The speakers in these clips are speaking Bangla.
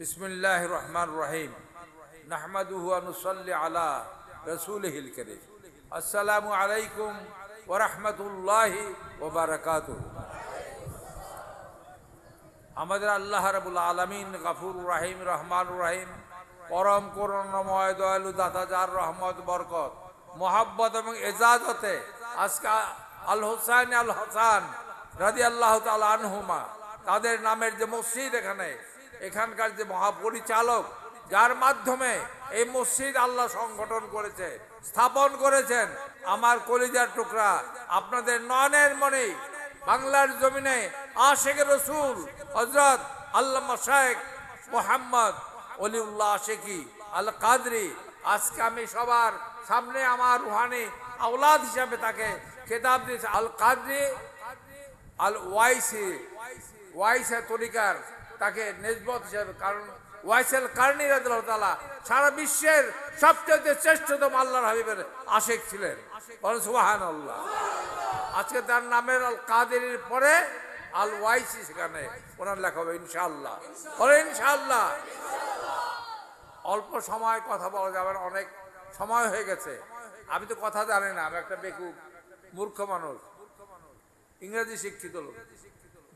বিসমুল্লাহ রহমান রহিম নাহমাদুহানুসল্লি আলা রসুল হিল করে আসসালামু আলাইকুম ওরহমতুল্লাহ ওবরাকাত আমাদের আল্লাহ রাবুল আলমিন গাফুর রাহিম রহমান রাহিম, পরম করুণময়, দয়ালু দাতা, যার রহমত, বরকত, মোহাব্বত এবং এজাজতে আজকে আল হোসাইন আল হাসান রাজি আল্লাহ তাল আনহুমা, তাদের নামের যে মসজিদ এখানে এখানকার যে মহাপরিচালক, যার মাধ্যমে এই মসজিদ আল্লাহ সংগঠন করেছে, স্থাপন করেছেন, আমার কলিজার টুকরা, আপনাদের নয়নের মনে বাংলার জমিনে আশেখ রসুল হজরত আল্লামা শেখ মোহাম্মদ অলিউল্লাহ আশেকি আল কাদরি আজকে আমি সবার সামনে আমার রুহানি আওলাদ হিসাবে তাকে খেতাব দিয়েছে। আল কাদরি আল ওয়াইসি ওয়াইসে তরিকার তাকে নেজবত হিসাবে কারণ ওয়াইসেল রাদিয়াল্লাহু তাআলা সারা বিশ্বের সবচেয়ে শ্রেষ্ঠতম আল্লাহর হাবিবের আশেক ছিলেন। বলেন সুবহানাল্লাহ। আজকে তার নামের আল কাদের পরে আল ওয়াইসি সেখানে ওনার লেখা হবে ইনশাআল্লাহ। বলে ইনশাআল্লাহ। অল্প সময় কথা বলা যাবে অনেক সময় হয়ে গেছে। আমি তো কথা জানি না, আমি একটা বেকুব, মূর্খ মানুষ। ইংরেজি শিক্ষিত লোক।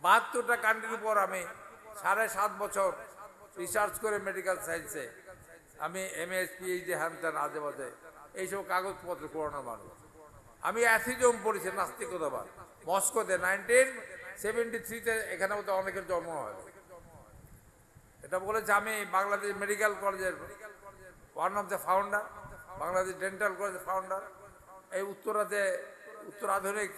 বাহাত্তরটা কান্ট্রির উপর আমি সাড়ে সাত বছর রিসার্চ করে মেডিকেল সায়েন্সে আমি এম এস পিএইচডি হ্যান আজে বাজে এইসব কাগজপত্র পুরোনো মানুষ। আমি অ্যাথিজম পড়েছি, নাস্তিকতাবাদ। মস্কোতে নাইনটিন সেভেন্টি থ্রিতে এখানে মধ্যে অনেকের জন্ম হয়। এটা বলেছে আমি বাংলাদেশ মেডিকেল কলেজের one of the founder Bangladesh dental কলেজের ফাউন্ডার এই উত্তরাতে, উত্তর আধুনিক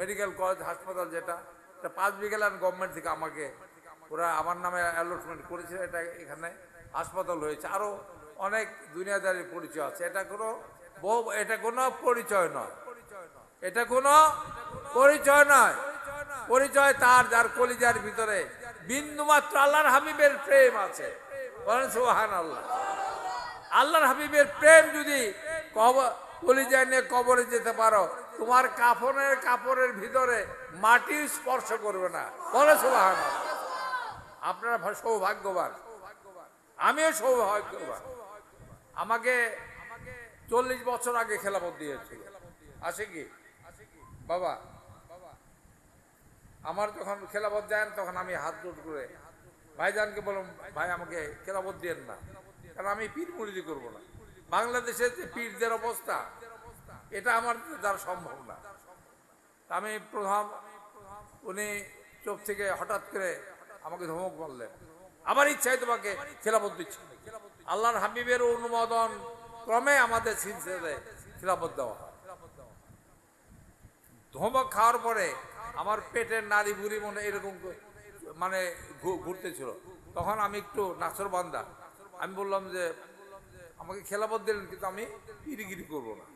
মেডিকেল কলেজ হাসপাতাল যেটা, এটা পাঁচ বিঘা ল্যান্ড গভর্নমেন্ট থেকে আমাকে ওরা আমার নামে অ্যালটমেন্ট করেছে, এটা এখানে হাসপাতাল হয়েছে। আরও অনেক দুনিয়াদারির পরিচয় আছে। এটা কোনো বহু এটা কোনো পরিচয় নয়। এটা কোনো পরিচয় নয়। পরিচয় তার, যার কলিজার ভিতরে বিন্দু মাত্র আল্লাহর হাবিবের প্রেম আছে। সুহান আল্লাহ আল্লাহর হাবিবের প্রেম যদি কলিজায় নিয়ে কবরে যেতে পারো, তোমার কাফনের কাপড়ের ভিতরে মাটি স্পর্শ করবে না। বলে সুবাহান আপনারা সৌভাগ্যবান। আমিও সৌভাগ্যবান। আমাকে চল্লিশ বছর আগে খেলাপথ দিয়েছিল। আছে কি? বাবা, আমার যখন খেলাপথ দেন তখন আমি হাত জোট করে ভাইজানকে বললাম, ভাই, আমাকে খেলাপথ দিয়েন না। কারণ আমি পীর মুরিদি করব না। বাংলাদেশের যে পীরদের অবস্থা, এটা আমার দ্বারা সম্ভব না। আমি প্রধান, উনি চোখ থেকে হঠাৎ করে আমাকে ধমক মারলেন আমার ইচ্ছায় তোমাকে খেলাপথ দিচ্ছি। আল্লাহর হাবিবের অনুমোদন ক্রমে আমাদের সিলসিলাতে খেলাপথ দেওয়া হয়। ধমক খাওয়ার পরে আমার পেটের নারী বুড়ি মনে এরকম মানে ঘুরতেছিল। তখন আমি একটু নাচর বান্দা। আমি বললাম যে, আমাকে খেলাপথ দিলেন, কিন্তু আমি গিরিগিরি করব না।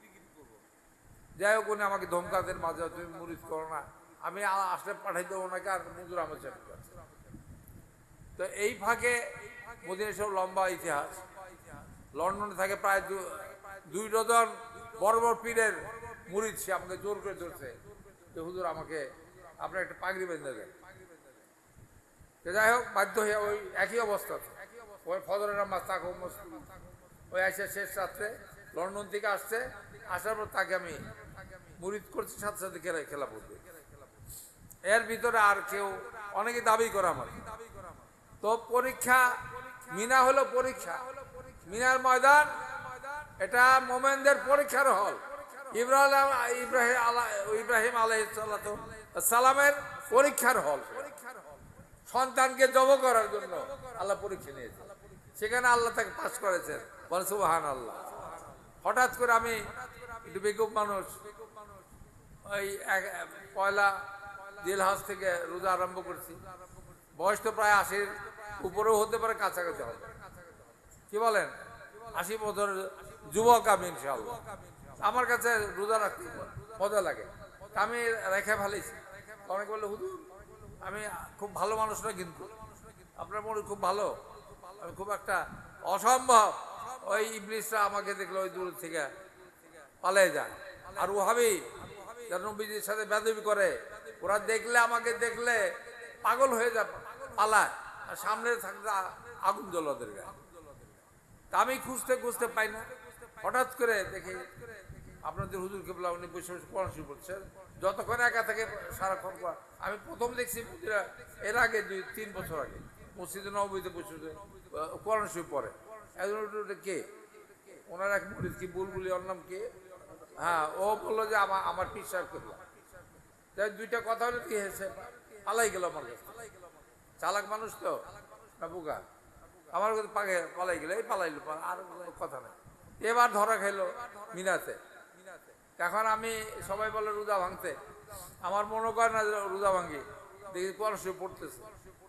যাই হোক, উনি আমাকে ধমকাতের মাঝে তুমি মুরিদ করো না। আমি আসলে পাঠাই দেবো নাকি আর মজুর আমার। তো এই ফাঁকে মদিনের সব লম্বা ইতিহাস। লন্ডনে থাকে প্রায় দুই ডজন বড় বড় পীরের মুরিদ সে আমাকে জোর করে ধরছে। যে হুজুর আমাকে, আপনার একটা পাগড়ি বেঁধে দেন যাই হোক, বাধ্য হয়ে ওই একই অবস্থা। ওই ফজরের নামাজ তাকে ওই আসে শেষ রাত্রে লন্ডন থেকে আসছে। আসার পর তাকে আমি মুরিদ করছি, সাথে সাথে খেলা খেলা পড়বে। এর ভিতরে আর কেউ, অনেকে দাবি করে আমার। তো পরীক্ষা, মিনা হলো পরীক্ষা। মিনার ময়দান, এটা মোমেনদের পরীক্ষার হল। ইব্রাহিম ইব্রাহিম আলা, ইব্রাহিম সালামের পরীক্ষার হল। সন্তানকে জব করার জন্য আল্লাহ পরীক্ষা নিয়েছে। সেখানে আল্লাহ তাকে পাশ করেছেন। বলে সুবাহান আল্লাহ হঠাৎ করে আমি একটু বেকুব মানুষ, ওই পয়লা দিলহাজ থেকে রোজা আরম্ভ করছি। বয়স তো প্রায় আশির। উপরেও হতে পারে, কাছাকাছি হবে। কি বলেন? আশি বছর যুবক আমি আমার কাছে রোজা রাখতে মজা লাগে। আমি রেখে ফেলেছি। অনেক বললে হুজুর, আমি খুব ভালো মানুষ না কিন্তু। আপনার মনে খুব ভালো। আমি খুব একটা অসম্ভব। ওই ইবলিশরা আমাকে দেখল, ওই দূর থেকে পালিয়ে যায়। আর ওভাবে যারা নবীজির সাথে বেদবি করে, ওরা দেখলে, আমাকে দেখলে পাগল হয়ে যায় পালায়। সামনে থাকতে আগুন জ্বল ওদের গায়ে। তা আমি খুঁজতে খুঁজতে পাই না। হঠাৎ করে দেখি আপনাদের হুজুর কেবলা উনি বসে বসে শরীফ পড়ছেন। যতক্ষণ একা থেকে সারাক্ষণ আমি প্রথম দেখছি এর আগে দুই তিন বছর আগে মসজিদে নবীতে বসে আহ, পড়ে। একজন কে? ওনার এক মুরিদ কি বুলবুলি ওর নাম কে? হ্যাঁ ও বলল যে আমার আমার সাহেব কেবলা। দুইটা কথা হলে কি হয়েছে? আলাই গেল আমার কাছে। চালাক মানুষ তো না বোকা আমার পাগে পালাই গেল, এই পালাইলো আর কথা নাই। এবার ধরা খেলো মিনাতে। এখন আমি সবাই বলে রোজা ভাঙতে আমার মনে করে না যে রোজা ভাঙি। দেখি কোরআন পড়তেছে।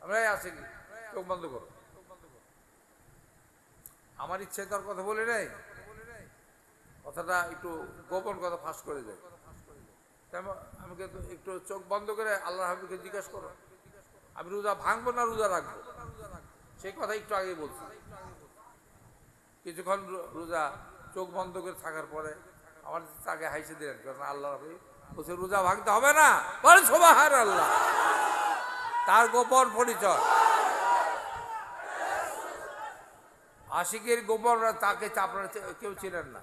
আমরা আছে কি? চোখ বন্ধ করো। আমার ইচ্ছে তার কথা বলে নাই। কথাটা একটু গোপন কথা ফাঁস করে যায় আমি- আমাকে একটু চোখ বন্ধ করে আল্লাহ হাবিবকে জিজ্ঞেস করো। আমি রোজা ভাঙবো না রোজা রাখব? সেই কথা একটু আগে বলছি। কিছুক্ষণ রোজা চোখ বন্ধ করে থাকার পরে আমার তাকে হাইসে দিলেন, কারণ আল্লাহ বলছে, রোজা ভাঙতে হবে না? বলে সোবাহার আল্লাহ তার গোপন পরিচয়। আশিকের গোপন তাকে আপনারা কেউ ছিলেন না।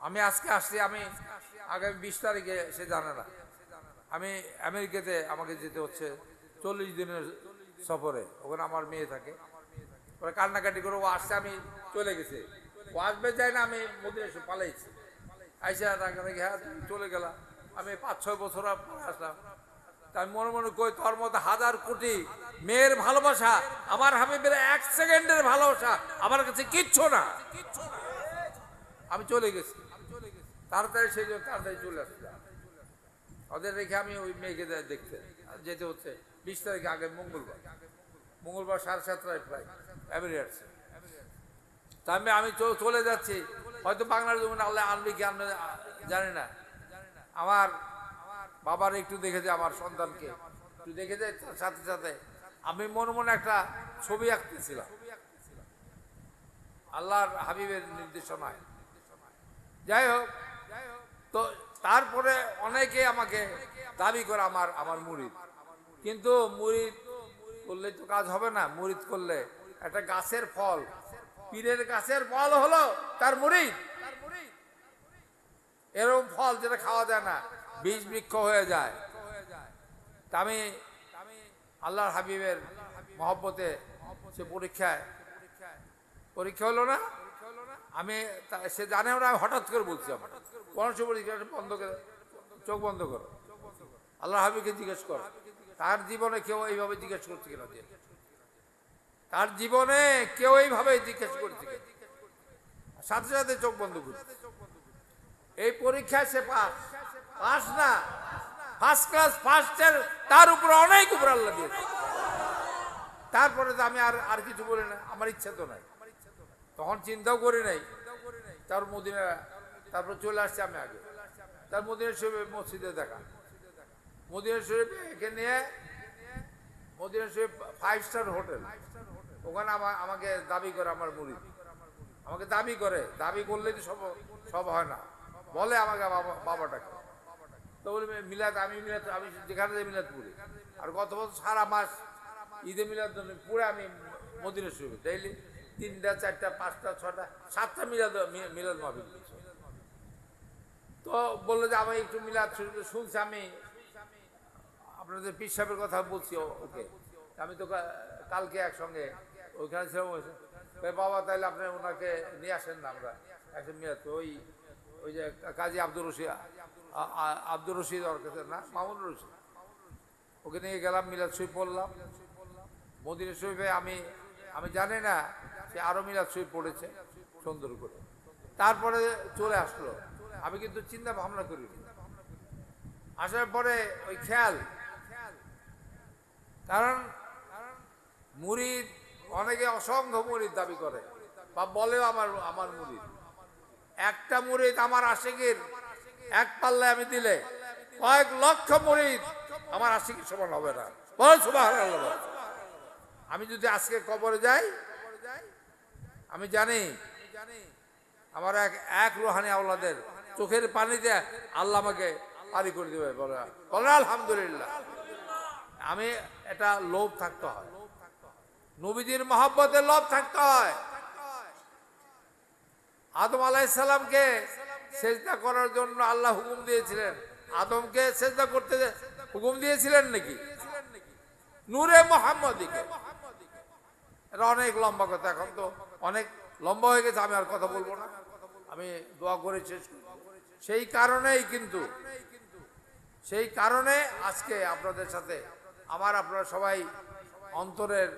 আমি আজকে আসছি, আমি আগামী বিশ তারিখে, সে জানে না। আমি আমেরিকাতে আমাকে যেতে হচ্ছে। চল্লিশ দিনের সফরে, ওখানে আমার মেয়ে থাকে। ওরা কান্নাকাটি করে, ও আসছে, আমি চলে গেছে। ও আসবে যাই না, আমি মধ্যে এসে পালাইছি। আইসা টাকা দেখি হ্যাঁ চলে গেলাম আমি পাঁচ, ছয় বছর আসলাম। তাই মনে মনে কই, তোর মতো হাজার কোটি মেয়ের ভালোবাসা, আমার হাবিবের এক সেকেন্ডের ভালোবাসা, আমার কাছে কিচ্ছু না। আমি চলে গেছি। তাড়াতাড়ি সেই জন্য তাড়াতাড়ি চলে আসলাম। ওদের রেখে আমি ওই মেয়েকে দেখতে যেতে হচ্ছে। বিশ তারিখে, আগে মঙ্গলবার। মঙ্গলবার সাড়ে সাতটায় প্রায় এমিরেটসে তা আমি আমি চলে যাচ্ছি। হয়তো বাংলার জমিন আল্লাহ আনবি কি আনবে জানি না। আমার বাবার একটু দেখে দেখেছে আমার সন্তানকে। একটু দেখেছে তার সাথে সাথে। আমি মনে মনে একটা ছবি আঁকতেছিলাম। আল্লাহর হাবিবের নির্দেশনায়। যাই হোক, তো তারপরে অনেকে আমাকে দাবি করে, আমার আমার মুরিদ। কিন্তু মুরিদ করলে তো কাজ হবে না, মুড়িদ করলে। একটা গাছের ফল, পীরের গাছের ফল হলো তার মুরিদ এরকম ফল যেটা খাওয়া যায় না বীজ বৃক্ষ হয়ে যায়। আমি আল্লাহর হাবিবের মহব্বতে সে পরীক্ষায়, পরীক্ষা হলো না? আমি সে জানে না, আমি হঠাৎ করে বলছি পরামর্শ পরীক্ষা বন্ধ করে চোখ বন্ধ করো। আল্লাহ হাবিবকে জিজ্ঞেস করো। তার জীবনে কেউ এইভাবে জিজ্ঞেস করছে কিনা দিয়ে? তার জীবনে কেউ এইভাবে জিজ্ঞেস করছে? সাথে সাথে চোখ বন্ধ করছে। এই পরীক্ষায় সে পাস। পাস না। ফার্স্ট ক্লাস ফার্স্টের তার উপর অনেক উপর আল্লাহ দিয়েছে। তারপরে তো আমি আর আর কিছু বলি না। আমার ইচ্ছা তো নাই। তখন চিন্তাও করি নাই। তার মদিনা তারপর চলে আসছে আমি আগে। তার মদিনা শরীফ মসজিদে দেখা। মদিনা শরীফ একে নিয়ে মদিনা শরীফ ফাইভ স্টার হোটেল ওখানে আমার আমাকে দাবি করে আমার মুড়ি। আমাকে দাবি করে। দাবি করলে তো সব সব হয় না। বলে আমাকে বাবা, বাবাটাকে। তো বলি, মিলাদ, আমি মিলাদ, আমি যেখানে মিলাদ পড়ি। আর গত বছর সারা মাস ঈদে মিলাদ পুরো আমি মদিনা শরীফ। ডেইলি তিনটা, চারটা, পাঁচটা, ছটা, সাতটা মিলাদ মিলাদ মাহফিল তো বলল যে আমি একটু মিলাদ শুনছি আমি। আপনাদের পীর সাহেবের কথা বলছি, ওকে। আমি তো কালকে একসঙ্গে ওইখানে ছিলাম বাবা তাহলে আপনি ওনাকে নিয়ে আসেন না আমরা একজন মিলাদ করি। ওই ওই যে কাজী আব্দুর রশিদ আব্দুর রশিদ ওর কাছে, না? মামুন রশিদ। ওকে নিয়ে গেলাম, মিলাদ শরীফ পড়লাম। মদিনা শরীফে আমি আমি জানি না সে আরও মিলাদ শরীফ পড়েছে, সুন্দর করে। তারপরে চলে আসলো। আমি কিন্তু চিন্তা ভাবনা করি আসার পরে ওই খেয়াল কারণ মুরিদ অনেকে অসংখ্য মুরিদ দাবি করে বা বলেও আমার আমার মুরিদ। একটা মুরিদ আমার আশেকের এক পাল্লায় আমি দিলে কয়েক লক্ষ মুরিদ আমার আশেকের সমান হবে না। বল বল। আমি যদি আজকে কবরে যাই, আমি জানি আমার এক এক রোহানি আওলাদের চোখের পানিতে আল্লাহ আমাকে পারি করে দেবে, বলে বলে আলহামদুলিল্লাহ। আমি এটা লোভ থাকতে হয়। নবীজির মহাব্বতে লোভ থাকতে হয়। আদম আলাইসাল্লামকে সেজদা করার জন্য আল্লাহ হুকুম দিয়েছিলেন। আদমকে সেজদা করতে হুকুম দিয়েছিলেন নাকি? নূরে মোহাম্মদীকে। এটা অনেক লম্বা কথা, এখন তো অনেক লম্বা হয়ে গেছে, আমি আর কথা বলব না। আমি দোয়া করে শেষ। সেই কারণেই কিন্তু, সেই কারণে আজকে আপনাদের সাথে আমার আপনারা সবাই অন্তরের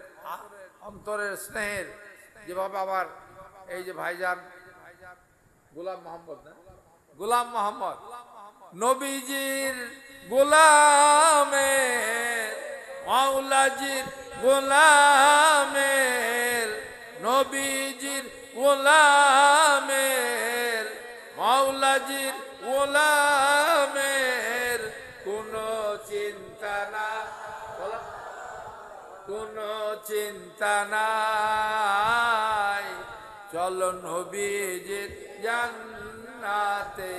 অন্তরের স্নেহের, যেভাবে আমার এই যে ভাইজান, গোলাম মোহাম্মদ না? গোলাম মোহাম্মদ। নবীজির গোলামের, মাওলাজির গোলামের, নবীজির গোলামের, মাওলাজির গোলামের কোনো কোনো চিন্তা নাই। চলো নবীজির জান্নাতে।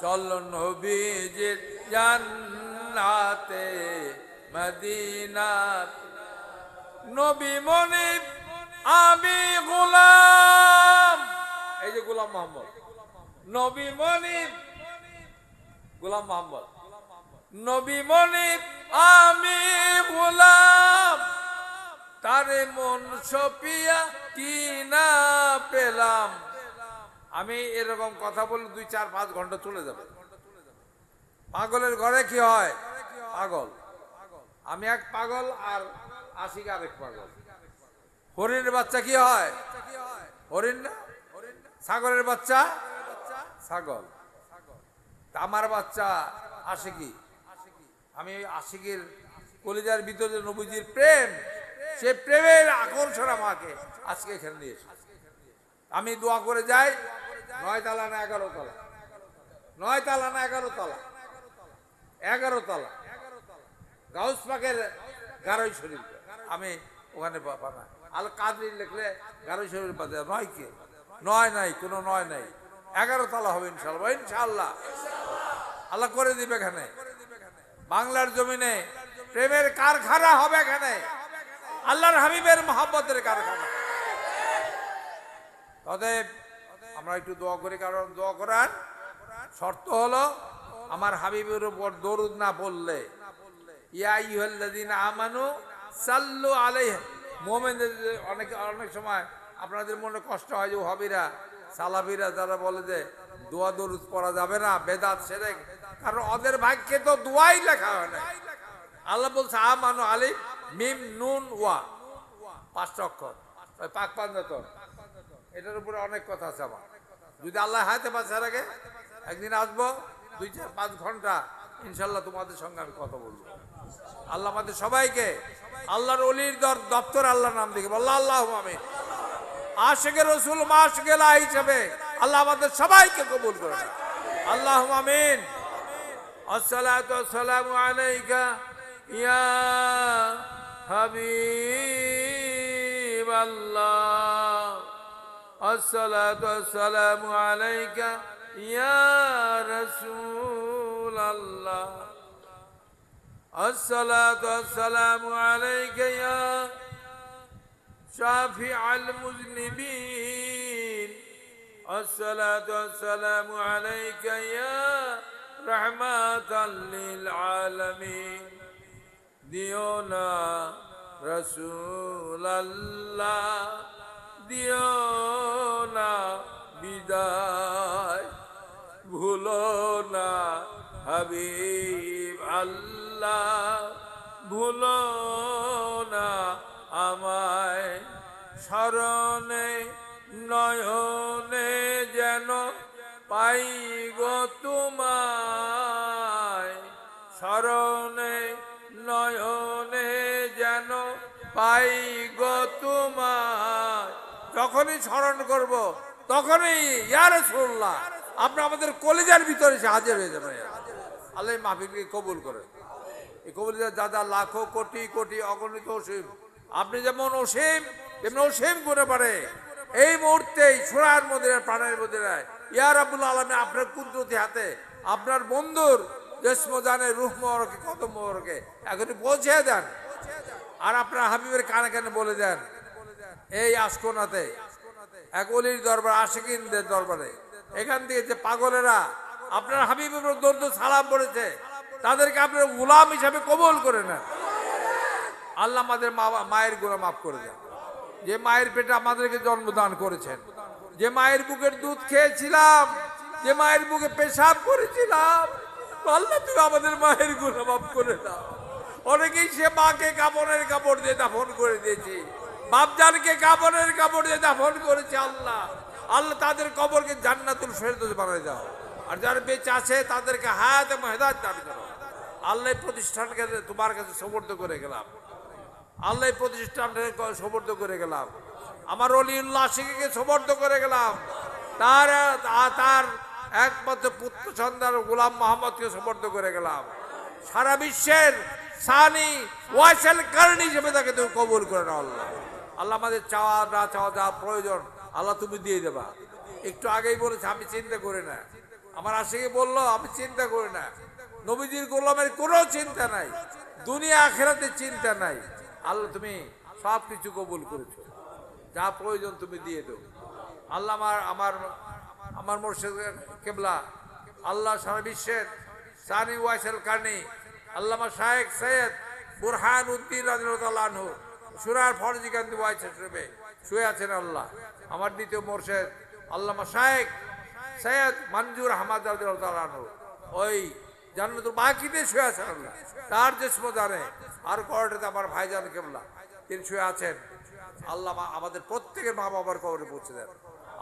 চলো নবীজির জান্নাতে। মদিনা নবী মনিব আমি গোলাম। এই যে গোলাম মোহাম্মদ। নবী মনিব গোলাম মোহাম্মদ। নবী মনিব আমি গোলাম তারে মন সপিয়া কি না পেলাম। আমি এরকম কথা বললে দুই চার পাঁচ ঘণ্টা চলে যাবে। পাগলের ঘরে কি হয়? পাগল। আমি এক পাগল আর আশিক আরেক পাগল। হরিণের বাচ্চা কি হয়? হরিণ না? ছাগলের বাচ্চা? তা আমার বাচ্চা আশিকি আমি ওই আশিকের কলিজার ভিতরে নবীজির প্রেম, সে প্রেমের আকর্ষণ আমাকে আজকে এখানে নিয়ে। আমি দোয়া করে যাই, নয় তালা না এগারো তলা। নয় তালা না এগারো তলা। এগারো তলা। গাউস পাকের গারোই শরীর আমি ওখানে বানা আল কাদরি লিখলে গারোই শরীর পাতে নয় কে? নয় নাই, কোনো নয় নাই। এগারো তলা হবে ইনশাল্লাহ ইনশাল্লাহ আল্লাহ করে দিবে এখানে। বাংলার জমিনে প্রেমের কারখানা হবে এখানে। আল্লাহর হাবিবের মহাব্বতের কারখানা। অতএব আমরা একটু দোয়া করি, কারণ দোয়া করার শর্ত হলো, আমার হাবিবের উপর দরুদ না পড়লে। ইয়া আমানু সাল্লু অনেক অনেক সময় আপনাদের মনে কষ্ট হয় যে হাবিরা সালাফিরা যারা বলে যে দোয়া দরুদ পড়া যাবে না, বেদাত সেরেক। কারণ ওদের ভাগ্যে তো দোয়াই লেখা হয় না আল্লাহ বলছে, আমানু আলিফ মিম নুন ওয়া। পাঁচটা অক্ষর। ওই পাক পাঞ্জাতন এটার উপরে অনেক কথা আছে আমার। যদি আল্লাহ হাতে পাশে রাখে একদিন আসব, দুই চার পাঁচ ঘণ্টা, ইনশাল্লাহ তোমাদের সঙ্গে আমি কথা বলব। আল্লাহ আমাদের সবাইকে, আল্লাহর অলির দর- দপ্তর আল্লাহর নাম দেখে বলল আল্লাহ আমি আশেকের রসুল মাস গেলা হিসেবে আল্লাহ আমাদের সবাইকে কবুল করে আল্লাহ আমিন। الصلاة والسلام عليك يا حبيب الله. الصلاة والسلام عليك يا رسول الله. الصلاة والسلام عليك يا شافع المذنبين. الصلاة والسلام عليك يا رحمة للعالمين দিওনা রসুল আল্লাহ দিও না বিদায় ভুলো না হাবিব আল্লাহ ভুলো না আমায় স্মরণে নয়নে যেন পাই গো তোমায়। স্মরণে, নয়নে যেন পাই গো তোমায়। যখনই স্মরণ করব, তখনই ইয়ার শুনলাম আপনি আমাদের কলেজের ভিতরে এসে হাজির হয়ে যাবেন। আল্লাহ মাহফিলকে কবুল করে। এই কবুল দাদা লাখো কোটি কোটি অগণিত অসীম। আপনি যেমন অসীম, তেমনি অসীম করে পারে। এই মুহূর্তেই সোনার মধ্যে প্রাণের মধ্যে ইয়ার আব্দুল আলমে আপনার কুদরতি হাতে, আপনার বন্ধুর জেসমো জানে, রুহ মোহরকে কত মোহরকে এখনই পৌঁছে দেন। আর আপনার হাবিবের কানে কানে বলে দেন, এই আসকোনাতে এক অলির দরবার, আশিকিনদের দরবারে, এখান থেকে যে পাগলেরা আপনার হাবিবের দর্দ সালাম পড়েছে, তাদেরকে আপনার গোলাম হিসাবে কবল করে নেন। আল্লাহ আমাদের মা, মায়ের গুণা মাফ করে দেন। যে মায়ের পেটে আমাদেরকে জন্মদান করেছেন যে মায়ের বুকের দুধ খেয়েছিলাম, যে মায়ের বুকে পেশাব করেছিলাম, আল্লাহ তুমি আমাদের মায়ের গুণা মাফ করে দাও। অনেকেই সে মাকে কাপড়ের কাপড় দিয়ে দাফন করে দিয়েছে। বাপজানকে কাপড়ের কাপড় দিয়ে দাফন করেছে আল্লাহ। আল্লাহ তাদের কবরকে জান্নাতুল ফেরদৌস বানায় দাও। আর যারা বেঁচে আছে, তাদেরকে হায়াত এবং হেদায়ত দান করো। আল্লাহ প্রতিষ্ঠানকে তোমার কাছে সমর্থ করে গেলাম। আল্লাহ এই প্রতিষ্ঠানটাকে সমর্থ করে গেলাম। আমার অলিউল্লাহ শিখে সমর্থ করে গেলাম। তার তার একমাত্র পুত্র সন্তান গোলাম মোহাম্মদকে সমর্থ করে গেলাম। সারা বিশ্বের সানি ওয়াইসেল কারণ হিসেবে তাকে তুমি কবুল করে নাও আল্লাহ। আল্লাহ আমাদের চাওয়া, না চাওয়া, যা প্রয়োজন, আল্লাহ তুমি দিয়ে দেবা। একটু আগেই বলেছে, আমি চিন্তা করি না। আমার আশিকে বলল, আমি চিন্তা করি না। নবীজির গোলামের কোনো চিন্তা নাই। দুনিয়া, আখেরাতে চিন্তা নাই। আল্লাহ তুমি সব কিছু কবুল করেছ। যা প্রয়োজন তুমি দিয়ে দেও। আল্লাহ আমার আমার আমার মোর্শেদ কেবলা। আল্লাহ সারা বিশ্বের সানি ওয়াইসেল কার্নি আল্লামা শাহেক সৈয়দ বুরহান উদ্দিন রাজু সুরার ফরজি গান্ধী ওয়াইসেল শরীফে শুয়ে আছেন আল্লাহ। আমার দ্বিতীয় মোর্শেদ আল্লামা শাহেক সৈয়দ মঞ্জুর আহমদ রাজু ওই জান্নাতুল বাকিতে শুয়ে আছেন আল্লাহ। তার যে জানে আর করোটাতে আমার ভাইজান কেবলা। তিনি শুয়ে আছেন। আল্লাহ আমাদের প্রত্যেকের মা বাবার কবরে পৌঁছে দেন।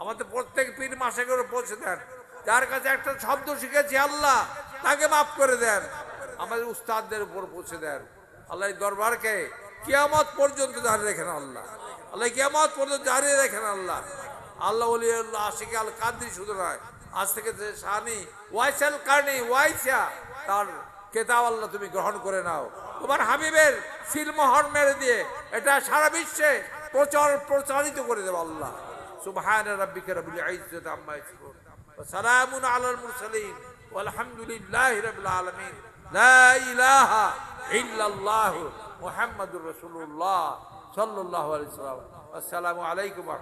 আমাদের প্রত্যেক পীর মাসে করে পৌঁছে দেন। যার কাছে একটা শব্দ শিখেছি, আল্লাহ তাকে মাফ করে দেন। আমাদের উস্তাদদের উপর পৌঁছে দেন। আল্লাহ দরবারকে কিয়ামত পর্যন্ত জারি রেখেন আল্লাহ। আল্লাহ কিয়ামত পর্যন্ত জারি রেখেন আল্লাহ। আল্লাহ আল্লাহ আশিকে আল কাদ্রি শুধু নয় আজ থেকে যে শানি ওয়াইসাল কার্নি ওয়াইসা, তার কেতাব আল্লাহ তুমি গ্রহণ করে নাও। তোমার হাবিবের সিলমোহর মেরে দিয়ে এটা সারা বিশ্বে প্রচার প্রচারিত করে দেব আল্লাহ। সুবহান রাব্বিকা রাব্বিল ইজ্জাতি আম্মা ইয়াসিফুন। ওয়া সালামুন আলাল মুরসালিন। ওয়ালহামদুলিল্লাহি রাব্বিল আলামিন। লা ইলাহা ইল্লাল্লাহ মুহাম্মাদুর রাসূলুল্লাহ। সাল্লাল্লাহু আলাইহি ওয়াসাল্লাম। আসসালামু আলাইকুম ওয়া